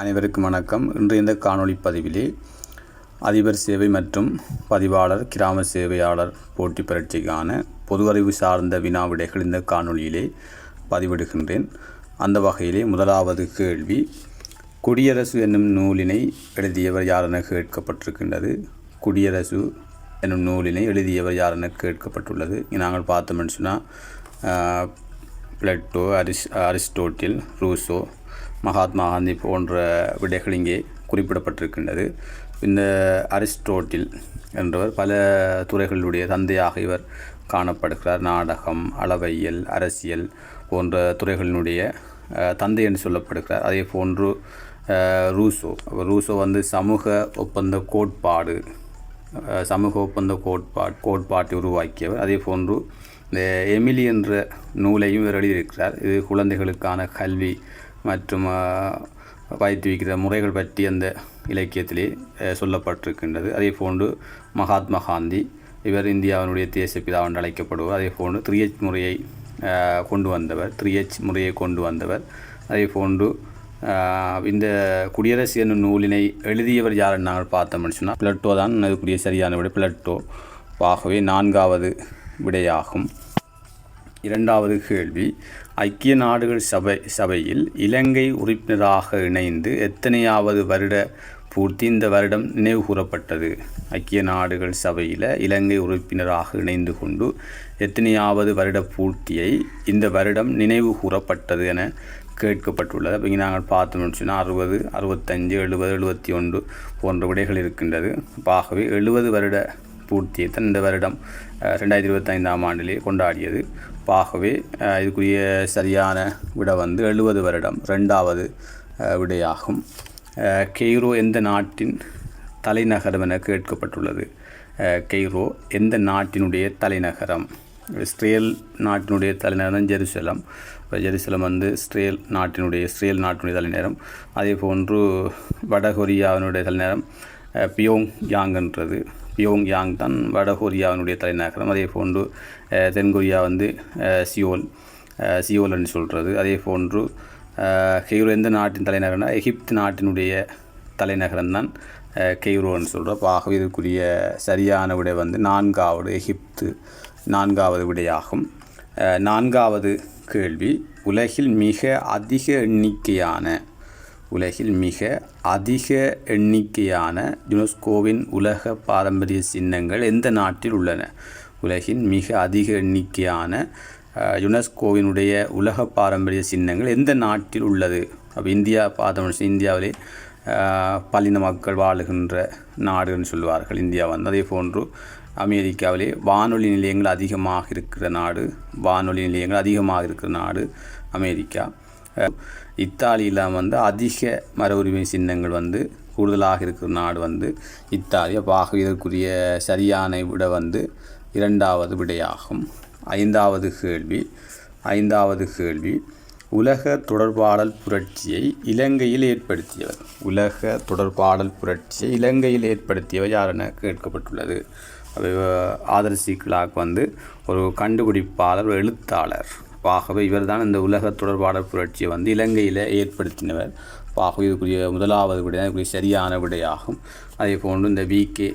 அனைவருக்கும் வணக்கம். இன்று இந்த காணொளி பதிவிலே அதிபர் சேவை மற்றும் பதிவாளர் கிராம சேவையாளர் போட்டி பரீட்சைக்கான பொது அறிவு சார்ந்த வினா விடைகள் இந்த காணொளியிலே பதிவிடுகின்றேன். அந்த வகையிலே முதலாவது கேள்வி குடியரசு என்னும் நூலினை எழுதியவர் யாரென கேட்கப்பட்டிருக்கின்றது? குடியரசு என்னும் நூலினை எழுதியவர் யாரென கேட்கப்பட்டுள்ளது? நாங்கள் பார்த்தோம்னு சொன்னால் பிளட்டோ அரிஸ் அரிஸ்டோட்டில் ரூசோ மகாத்மா காந்தி போன்ற விடைகள் இங்கே குறிப்பிடப்பட்டிருக்கின்றது. இந்த அரிஸ்டோட்டில் என்றவர் பல துறைகளுடைய தந்தையாக இவர் காணப்படுகிறார். நாடகம் அளவையியல் அரசியல் போன்ற துறைகளினுடைய தந்தை என்று சொல்லப்படுகிறார். அதே போன்று ரூசோ. ரூசோ வந்து சமூக ஒப்பந்த கோட்பாடு சமூக ஒப்பந்த கோட்பாடு கோட்பாட்டை உருவாக்கியவர். அதே போன்று இந்த எமிலி என்ற நூலையும் இவர் எழுதியிருக்கிறார். இது குழந்தைகளுக்கான கல்வி மற்றும் பயிற்றுவிக்கிற முறைகள் பற்றி அந்த இலக்கியத்திலே சொல்லப்பட்டிருக்கின்றது. அதே போன்று மகாத்மா காந்தி இவர் இந்தியாவினுடைய தேசப்பிதா என்று அழைக்கப்படுவார் அதே போன்று த்ரீ எச் முறையை கொண்டு வந்தவர். த்ரீ எச் முறையை கொண்டு வந்தவர். அதே போன்று இந்த குடியரசு என்னும் நூலினை எழுதியவர் யாருன்னு நாங்கள் பார்த்தோம்னு சொன்னால் பிளட்டோ தான். அதுக்குரிய சரியான விட பிளட்டோ. ஆகவே நான்காவது விடையாகும். இரண்டாவது கேள்வி ஐக்கிய நாடுகள் சபை சபையில் இலங்கை உறுப்பினராக இணைந்து எத்தனையாவது வருட பூர்த்தி இந்த வருடம் நினைவு கூறப்பட்டது. ஐக்கிய நாடுகள் சபையில் இலங்கை உறுப்பினராக இணைந்து கொண்டு எத்தனையாவது வருட பூர்த்தியை இந்த வருடம் நினைவு கூறப்பட்டது என கேட்கப்பட்டுள்ளது. அப்போ இங்கே நாங்கள் பார்த்தோம்னு சொன்னால் அறுபது அறுபத்தஞ்சு எழுபது எழுபத்தி ஒன்று போன்ற விடைகள் இருக்கின்றது. ஆகவே எழுபது வருட பூர்த்தியை தான் இந்த வருடம் ரெண்டாயிரத்தி இருபத்தைந்தாம் ஆண்டிலே கொண்டாடியது. பாகவே ஆகவே இதுக்குரிய சரியான விட வந்து எழுபது வருடம் ரெண்டாவது விடையாகும். கெய்ரோ எந்த நாட்டின் தலைநகரம் என கேட்கப்பட்டுள்ளது? கெய்ரோ எந்த நாட்டினுடைய தலைநகரம்? இஸ்ரேல் நாட்டினுடைய தலைநகரம் ஜெருசலம். இப்போ ஜெருசலம் வந்து இஸ்ரேல் நாட்டினுடைய இஸ்ரேல் நாட்டினுடைய தலைநகரம். அதே போன்று வடகொரியாவினுடைய தலைநகரம் பியோங் யாங்ன்றது. பியோங் யாங் தான் வடகொரியாவினுடைய தலைநகரம். அதே போன்று தென்கொரியா வந்து சியோல் அஹ், சியோல்னு சொல்கிறது அதே போன்று கெய்ரோ எந்த நாட்டின் தலைநகரம்னா எகிப்து நாட்டினுடைய தலைநகரம் தான் கெய்ரோன்னு சொல்கிறோம் ஆகவே இதுக்குரிய சரியான விடை வந்து நான்காவது எகிப்து நான்காவது விடையாகும். நான்காவது கேள்வி உலகில் மிக அதிக எண்ணிக்கையான உலகில் மிக அதிக எண்ணிக்கையான யுனெஸ்கோவின் உலக பாரம்பரிய சின்னங்கள் எந்த நாட்டில் உள்ளன? உலகின் மிக அதிக எண்ணிக்கையான யுனெஸ்கோவினுடைய உலக பாரம்பரிய சின்னங்கள் எந்த நாட்டில் உள்ளது? அப்போ இந்தியா பார்த்தோம்னு இந்தியாவிலே பல்லின மக்கள் வாழுகின்ற நாடுன்னு சொல்லுவார்கள். இந்தியா வந்து அதே போன்று அமெரிக்காவிலே வானொலி நிலையங்கள் அதிகமாக இருக்கிற நாடு வானொலி நிலையங்கள் அதிகமாக இருக்கிற நாடு அமெரிக்கா. இத்தாலியில் வந்து அதிக மர உரிமை சின்னங்கள் வந்து கூடுதலாக இருக்கிற நாடு வந்து இத்தாலி. அப்போ ஆக இதற்குரிய சரியான விட வந்து இரண்டாவது விடையாகும். ஐந்தாவது கேள்வி. ஐந்தாவது கேள்வி. உலக தொடர்பாடல் புரட்சியை இலங்கையில் ஏற்படுத்தியவர். உலக தொடர்பாடல் புரட்சியை இலங்கையில் ஏற்படுத்தியவர் யார் என கேட்கப்பட்டுள்ளது. அது ஆதர்சி கிளாக் வந்து ஒரு கண்டுபிடிப்பாளர் ஒரு எழுத்தாளர். ஆகவே இவர் தான் இந்த உலக தொடர்பாடல் புரட்சியை வந்து இலங்கையில் ஏற்படுத்தினவர். ஆகவே இதுக்குரிய முதலாவது விடை இதுக்குரிய சரியான விடையாகும். அதே போன்று இந்த வி. கே.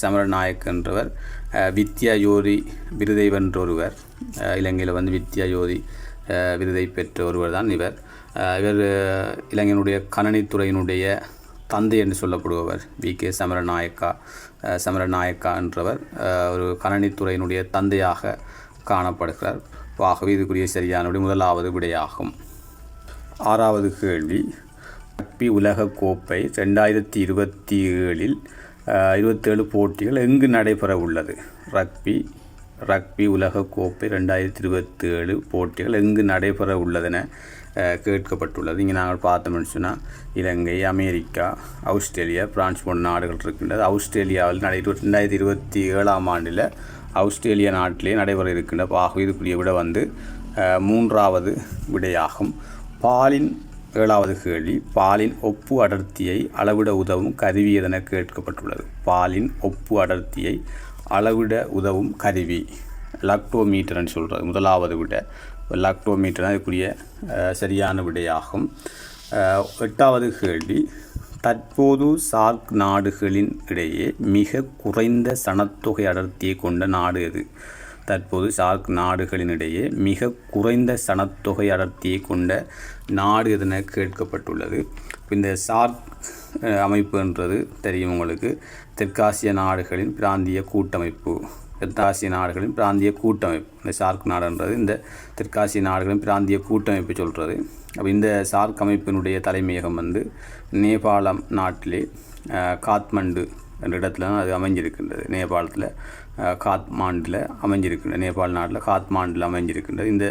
சமரநாயக் என்றவர் வித்யா யோதி விருதை வென்ற ஒருவர் இலங்கையில் வந்து வித்யா யோதி விருதை பெற்ற ஒருவர் தான் இவர் இவர் இலங்கையினுடைய கணனித்துறையினுடைய தந்தை என்று சொல்லப்படுபவர் வி. கே. சமரநாயக்கா. சமரநாயக்கா என்றவர் ஒரு கணனித்துறையினுடைய தந்தையாக காணப்படுகிறார். ஆகவே இதுக்குரிய சரியான விடை முதலாவது விடையாகும். ஆறாவது கேள்வி. ரக்பி உலகக் கோப்பை ரெண்டாயிரத்தி இருபத்தி ஏழில் இருபத்தேழு போட்டிகள் எங்கு நடைபெற உள்ளது? ரக்பி ரக்பி உலகக் கோப்பை ரெண்டாயிரத்தி இருபத்தேழு போட்டிகள் எங்கு நடைபெற உள்ளதென கேட்கப்பட்டுள்ளது. இங்கே நாங்கள் பார்த்தோம்னு சொன்னால் இலங்கை அமெரிக்கா ஆஸ்திரேலியா பிரான்ஸ் போன்ற நாடுகள் இருக்கின்றது. ஆஸ்திரேலியாவில் நடை ரெண்டாயிரத்தி இருபத்தி ஏழாம் ஆண்டில் ஆஸ்திரேலிய நாட்டிலே நடைபெற இருக்கின்ற ஆக இதுக்குரிய விட வந்து மூன்றாவது விடையாகும். பாலின் ஏழாவது கேள்வி பாலின் ஒப்பு அடர்த்தியை அளவிட உதவும் கருவி என கேட்கப்பட்டுள்ளது? பாலின் ஒப்பு அடர்த்தியை அளவிட உதவும் கருவி. லாக்டோமீட்டர்னு சொல்கிறது முதலாவது விட. லாக்டோமீட்டர் அதுக்குரிய சரியான விடையாகும். எட்டாவது கேள்வி தற்போது சார்க் நாடுகளின் இடையே மிக குறைந்த சனத்தொகை அடர்த்தியை கொண்ட நாடு எது? தற்போது சார்க் நாடுகளினிடையே மிக குறைந்த சனத்தொகை அடர்த்தியை கொண்ட நாடு எதென கேட்கப்பட்டுள்ளது? இந்த சார்க் அமைப்புன்றது தெரியும் உங்களுக்கு. தெற்காசிய நாடுகளின் பிராந்திய கூட்டமைப்பு. தெற்காசிய நாடுகளின் பிராந்திய கூட்டமைப்பு. இந்த சார்க் நாடுன்றது இந்த தெற்காசிய நாடுகளின் பிராந்திய கூட்டமைப்பு சொல்கிறது அப்போ இந்த சார்க் அமைப்பினுடைய தலைமையகம் வந்து நேபாளம் நாட்டிலே காத்மண்டு என்ற இடத்துல தான் அது அமைஞ்சிருக்கின்றது. நேபாளத்தில் காத்மாண்டில் அமைஞ்சிருக்கின்றது நேபாள் நாட்டில் காத்மாண்டில் அமைஞ்சிருக்கின்றது. இந்த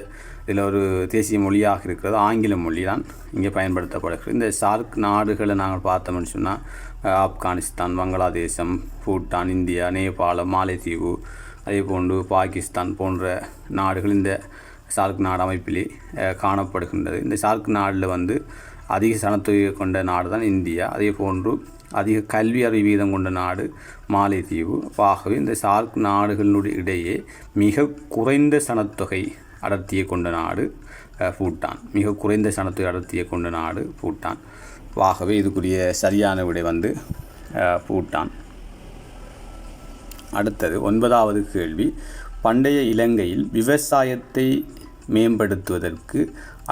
இதில் ஒரு தேசிய மொழியாக இருக்கிறது ஆங்கில மொழி தான் இங்கே பயன்படுத்தப்படுகிறது. இந்த சார்க் நாடுகளை நாங்கள் பார்த்தோம்னு சொன்னால் ஆப்கானிஸ்தான் வங்களாதேசம் பூட்டான் இந்தியா நேபாளம் மாலைத்தீவு அதே போன்று பாகிஸ்தான் போன்ற நாடுகள் இந்த சார்க் நாடு அமைப்பிலே காணப்படுகின்றது. இந்த சார்க் நாடில் வந்து அதிக சனத்தொகை கொண்ட நாடு தான் இந்தியா. அதே போன்று அதிக கல்வி அறிவு வீதம் கொண்ட நாடு மாலைத்தீவு. ஆகவே இந்த சார்க் நாடுகளினுடைய இடையே மிக குறைந்த சனத்தொகை அடர்த்தியை கொண்ட நாடு பூட்டான். மிக குறைந்த சனத்தொகை அடர்த்தியை கொண்ட நாடு பூட்டான். ஆகவே இதுக்குரிய சரியான விடை வந்து பூட்டான். அடுத்தது ஒன்பதாவது கேள்வி. பண்டைய இலங்கையில் விவசாயத்தை மேம்படுத்துவதற்கு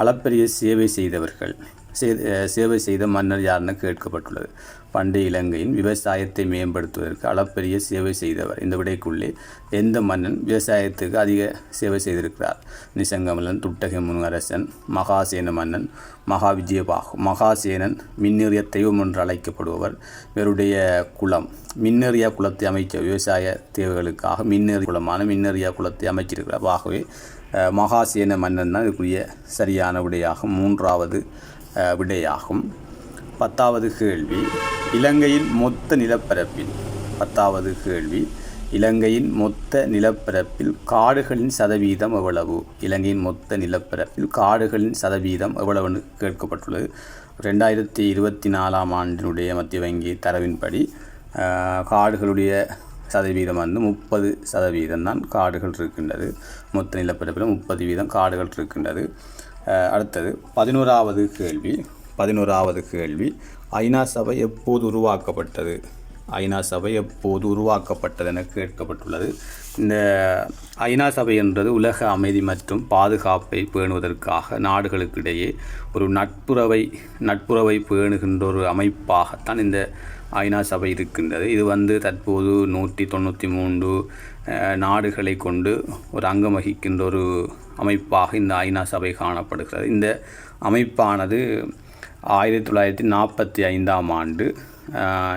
அளப்பரிய சேவை செய்தவர்கள் சேவை செய்த மன்னர் யாருன்னு கேட்கப்பட்டுள்ளது. பண்டைய இலங்கையின் விவசாயத்தை மேம்படுத்துவதற்கு அளப்பரிய சேவை செய்தவர். இந்த விடைக்குள்ளே எந்த மன்னன் விவசாயத்துக்கு அதிக சேவை செய்திருக்கிறார்? நிசங்கமலன் துட்டகை முனரசன் மகாசேன மன்னன் மகாவிஜயபாகு மகாசேனன் மின்னேறிய தெய்வம் என்று அழைக்கப்படுபவர். இவருடைய குளம் மின்னேறியா குளத்தை அமைச்ச விவசாய தேவைகளுக்காக மின்னேறி குளமான மின்னேறியா குளத்தை அமைச்சிருக்கிறார். ஆகவே மகாசேன மன்னன் தான் இதுக்குரிய சரியான விடையாகும் மூன்றாவது விடையாகும். பத்தாவது கேள்வி இலங்கையின் மொத்த நிலப்பரப்பில் பத்தாவது கேள்வி இலங்கையின் மொத்த நிலப்பரப்பில் காடுகளின் சதவீதம் எவ்வளவு? இலங்கையின் மொத்த நிலப்பரப்பில் காடுகளின் சதவீதம் எவ்வளவுன்னு கேட்கப்பட்டுள்ளது. ரெண்டாயிரத்தி இருபத்தி நாலாம் ஆண்டினுடைய மத்திய வங்கி தரவின்படி காடுகளுடைய சதவீதம் வந்து முப்பது சதவீதம் தான் காடுகள் இருக்கின்றது. மொத்த நிலப்பரப்பில் முப்பது வீதம் காடுகள் இருக்கின்றது. அடுத்தது பதினோராவது கேள்வி பதினோராவது கேள்வி ஐநா சபை எப்போது உருவாக்கப்பட்டது? ஐநா சபை எப்போது உருவாக்கப்பட்டது என கேட்கப்பட்டுள்ளது. இந்த ஐநா சபை என்றது உலக அமைதி மற்றும் பாதுகாப்பை பேணுவதற்காக நாடுகளுக்கிடையே ஒரு நட்புறவை நட்புறவை பேணுகின்ற ஒரு அமைப்பாகத்தான் இந்த ஐநா சபை இருக்கின்றது. இது வந்து தற்போது நூற்றி தொண்ணூற்றி மூன்று நாடுகளை கொண்டு ஒரு அங்கம் வகிக்கின்ற ஒரு அமைப்பாக இந்த ஐநா சபை காணப்படுகிறது. இந்த அமைப்பானது ஆயிரத்தி தொள்ளாயிரத்தி நாற்பத்தி ஐந்தாம் ஆண்டு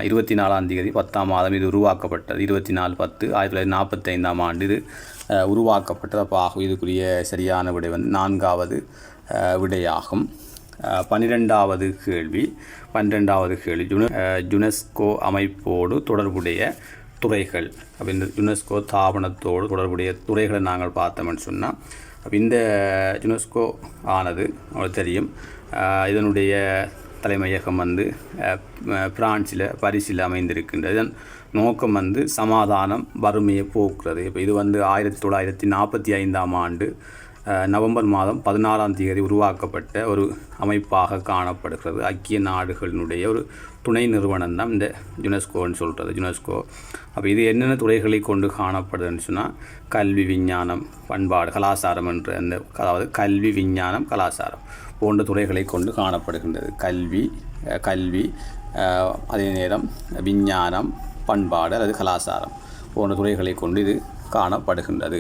இருபத்தி நாலாம் தேதி பத்தாம் மாதம் இது உருவாக்கப்பட்டது. இருபத்தி நாலு பத்து ஆயிரத்தி தொள்ளாயிரத்தி நாற்பத்தி ஐந்தாம் ஆண்டு இது உருவாக்கப்பட்டது. அப்போ ஆகும் இதுக்குரிய சரியான விடை வந்து நான்காவது விடையாகும். பன்னிரெண்டாவது கேள்வி பன்னிரெண்டாவது கேள்வி. யுனெ ஜுனெஸ்கோ அமைப்போடு தொடர்புடைய துறைகள். அப்போ இந்த யுனெஸ்கோ தாபனத்தோடு தொடர்புடைய துறைகளை நாங்கள் பார்த்தோம்னு சொன்னால் அப்போ இந்த யுனெஸ்கோ ஆனது உங்களுக்கு தெரியும் இதனுடைய தலைமையகம் வந்து பிரான்சில் பரிசில் அமைந்திருக்கின்றது. இதன் நோக்கம் வந்து சமாதானம் வறுமையை போக்குறது. இப்போ இது வந்து ஆயிரத்தி தொள்ளாயிரத்தி நாற்பத்தி ஐந்தாம் ஆண்டு நவம்பர் மாதம் பதினாறாம் தேதி உருவாக்கப்பட்ட ஒரு அமைப்பாக காணப்படுகிறது. ஐக்கிய நாடுகளினுடைய ஒரு துணை நிறுவனம் தான் இந்த யுனெஸ்கோன்னு சொல்கிறது யுனெஸ்கோ. அப்போ இது என்னென்ன துறைகளை கொண்டு காணப்படுதுன்னு சொன்னால் கல்வி விஞ்ஞானம் பண்பாடு கலாச்சாரம் என்ற அந்த அதாவது கல்வி விஞ்ஞானம் கலாச்சாரம் போன்ற துறைகளை கொண்டு காணப்படுகின்றது. கல்வி கல்வி அதே நேரம் விஞ்ஞானம் பண்பாடு அல்லது கலாச்சாரம் போன்ற துறைகளை கொண்டு இது காணப்படுகின்றது.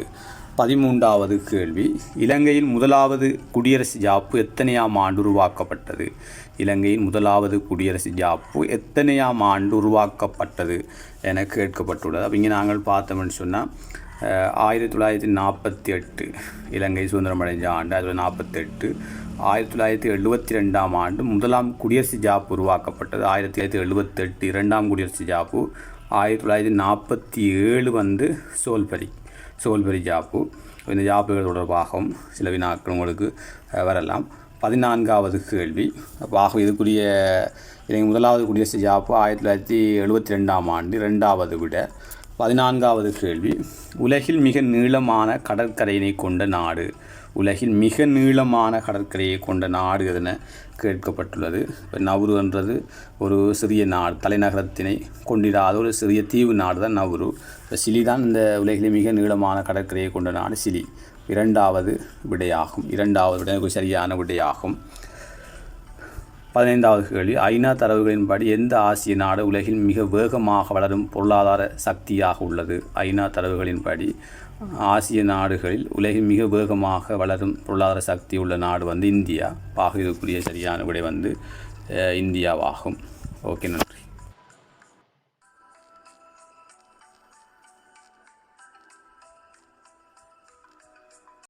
பதிமூன்றாவது கேள்வி. இலங்கையின் முதலாவது குடியரசு ஜாப்பு எத்தனையாம் ஆண்டு உருவாக்கப்பட்டது? இலங்கையின் முதலாவது குடியரசு ஜாப்பு எத்தனையாம் ஆண்டு உருவாக்கப்பட்டது என கேட்கப்பட்டுள்ளது. அவங்க நாங்கள் பார்த்தோம்னு சொன்னால் ஆயிரத்தி தொள்ளாயிரத்தி நாற்பத்தி எட்டு இலங்கை சுதந்திரம் அடைஞ்ச ஆண்டு அதில் நாற்பத்தெட்டு. ஆயிரத்தி தொள்ளாயிரத்தி எழுபத்தி ரெண்டாம் ஆண்டு முதலாம் குடியரசு ஜாப்பு உருவாக்கப்பட்டது. ஆயிரத்தி தொள்ளாயிரத்தி எழுபத்தெட்டு இரண்டாம் குடியரசு ஜாப்பு. ஆயிரத்தி தொள்ளாயிரத்தி நாற்பத்தி ஏழு வந்து சோல்பரி. Soulbury job. இந்த ஜாப்புகள் தொடர்பாகவும் சில வினாக்கள் உங்களுக்கு வரலாம். பதினான்காவது கேள்வி. ஆக இதுக்குரிய இலங்கை முதலாவது குடியரசு ஜாப்பு ஆயிரத்தி தொள்ளாயிரத்தி எழுபத்தி ரெண்டாம் ஆண்டு ரெண்டாவது விட. பதினான்காவது கேள்வி. உலகில் மிக நீளமான கடற்கரையினை கொண்ட நாடு. உலகில் மிக நீளமான கடற்கரையை கொண்ட நாடு என கேட்கப்பட்டுள்ளது. இப்போ நவுரு என்றது ஒரு சிறிய நாடு தலைநகரத்தினை கொண்டிடாத ஒரு சிறிய தீவு நாடு தான் நவுரு. இப்போ சிலி தான் இந்த உலகிலே மிக நீளமான கடற்கரையை கொண்ட நாடு. சிலி இரண்டாவது விடையாகும். இரண்டாவது விடை சரியான விடையாகும். பதினைந்தாவது கேள்வி. ஐநா தரவுகளின்படி எந்த ஆசிய நாடு உலகில் மிக வேகமாக வளரும் பொருளாதார சக்தியாக உள்ளது? ஐநா தரவுகளின்படி ஆசிய நாடுகளில் உலகில் மிக வேகமாக வளரும் பொருளாதார சக்தி உள்ள நாடு வந்து இந்தியா. பாக இதுக்குரிய சரியான விடை வந்து இந்தியாவாகும். ஓகே நன்றி.